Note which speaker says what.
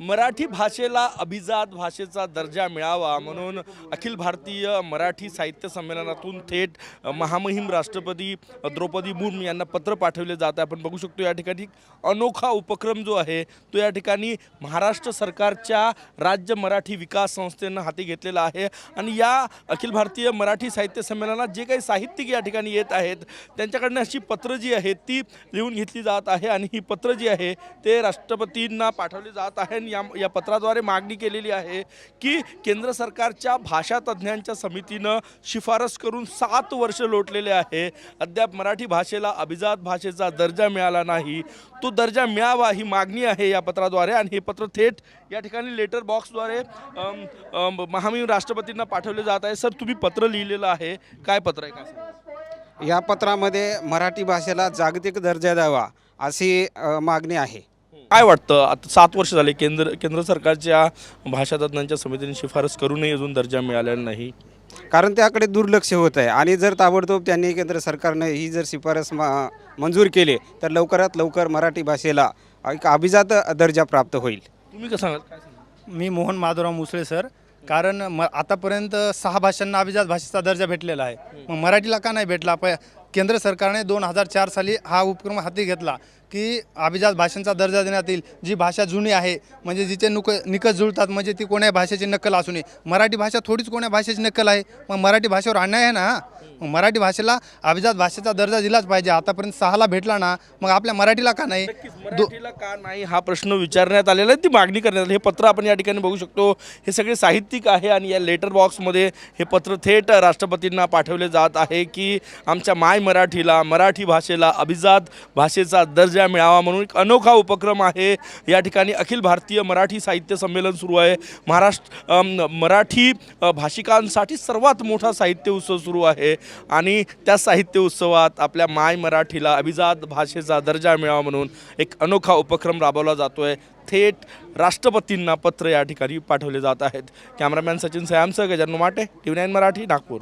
Speaker 1: मराठी भाषेला अभिजात भाषेचा दर्जा मिळावा म्हणून अखिल भारतीय मराठी साहित्य संमेलनातून थेट महामहिम राष्ट्रपती द्रौपदी मुर्मू यांना पत्र पाठवले जात आहे. आपण बघू शकतो या ठिकाणी अनोखा उपक्रम जो आहे तो या ठिकाणी महाराष्ट्र सरकारच्या राज्य मराठी विकास संस्थेनं हाती घेतलेला आहे. आणि या अखिल भारतीय मराठी साहित्य संमेलनात जे काही साहित्यिक या ठिकाणी येत आहेत त्यांच्याकडनं अशी पत्र जी आहेत ती लिहून घेतली जात आहे. आणि ही पत्र जी आहे ते राष्ट्रपतींना पाठवली जात आहे. या या पत्राद्वारे मागणी केलेली आहे की केंद्र सरकारच्या भाषा तज्ज्ञांच्या समितीनं शिफारस करून सात वर्ष लोटलेले आहे. अद्याप मराठी भाषेला अभिजात भाषेचा दर्जा मिळाला नाही. तो दर्जा मिळावा ही मागणी आहे या पत्राद्वारे आणि हे पत्र थेट या ठिकाणी लेटर बॉक्सद्वारे महामहिम राष्ट्रपतींना पाठवले जात आहे. सर तुम्ही पत्र लिहिलेलं आहे. काय पत्र आहे? काय सर
Speaker 2: या पत्रामध्ये मराठी भाषेला जागतिक दर्जा द्यावा अशी मागणी आहे.
Speaker 1: काय वाटतं? आता सात वर्ष झाले केंद्र केंद्र सरकारच्या भाषा तज्ज्ञांच्या समितीने शिफारस करूनही अजून दर्जा मिळालेला नाही.
Speaker 2: कारण त्याकडे दुर्लक्ष होत आहे आणि जर ताबडतोब त्यांनी केंद्र सरकारनं ही जर शिफारस मा- मंजूर केली तर लवकरात लवकर मराठी भाषेला एक अभिजात दर्जा प्राप्त होईल.
Speaker 1: तुम्ही कसं सांगाल? काय सांगाल?
Speaker 3: मी मोहन माधवराव मुसळे सर. कारण म आतापर्यंत सहा भाषांना अभिजात भाषेचा दर्जा भेटलेला आहे. मग मराठीला का नाही भेटला? प केंद्र सरकारने दोन हजार चार साली हा उपक्रम हाती घेतला की अभिजात भाषांचा दर्जा देण्यात येईल. जी भाषा जुनी आहे म्हणजे जिचे नुक निकष जुळतात म्हणजे ती कोण्या भाषेची नक्कल असू नये मराठी भाषा थोडीच कोण्या भाषेची नक्कल आहे. मग मराठी भाषेवर अन्याय आहे ना मग मराठी भाषेला अभिजात भाषेचा दर्जा दिलाच पाहिजे. आतापर्यंत सहाला भेटला ना मग आपल्या मराठीला का नाही? दो
Speaker 1: मराठीला का नाही हा प्रश्न विचारण्यात आलेला आहे. ती मागणी करण्यात आली. हे पत्र आपण या ठिकाणी बघू शकतो. हे सगळे साहित्यिक आहे आणि या लेटर बॉक्समध्ये हे पत्र थेट राष्ट्रपतींना पाठवले जात आहे की आमच्या माय मराठीला मराठी भाषेला अभिजात भाषेचा दर्जा मिळावा म्हणून एक अनोखा उपक्रम आहे. या ठिकाणी अखिल भारतीय मराठी साहित्य संमेलन सुरू आहे. महाराष्ट्र अम, मराठी अ, भाषिकांसाठी सर्वात मोठा साहित्य उत्सव सुरू आहे. आणि त्या साहित्य उत्सवात आपल्या माय मराठीला अभिजात भाषेचा दर्जा मिळावा म्हणून एक अनोखा उपक्रम राबवला जातो आहे थेट राष्ट्रपतींना पत्र या ठिकाणी पाठवले जात आहेत. कॅमेरामॅन सचिन सयामसह गजानू माटे टी नाईन मराठी नागपूर.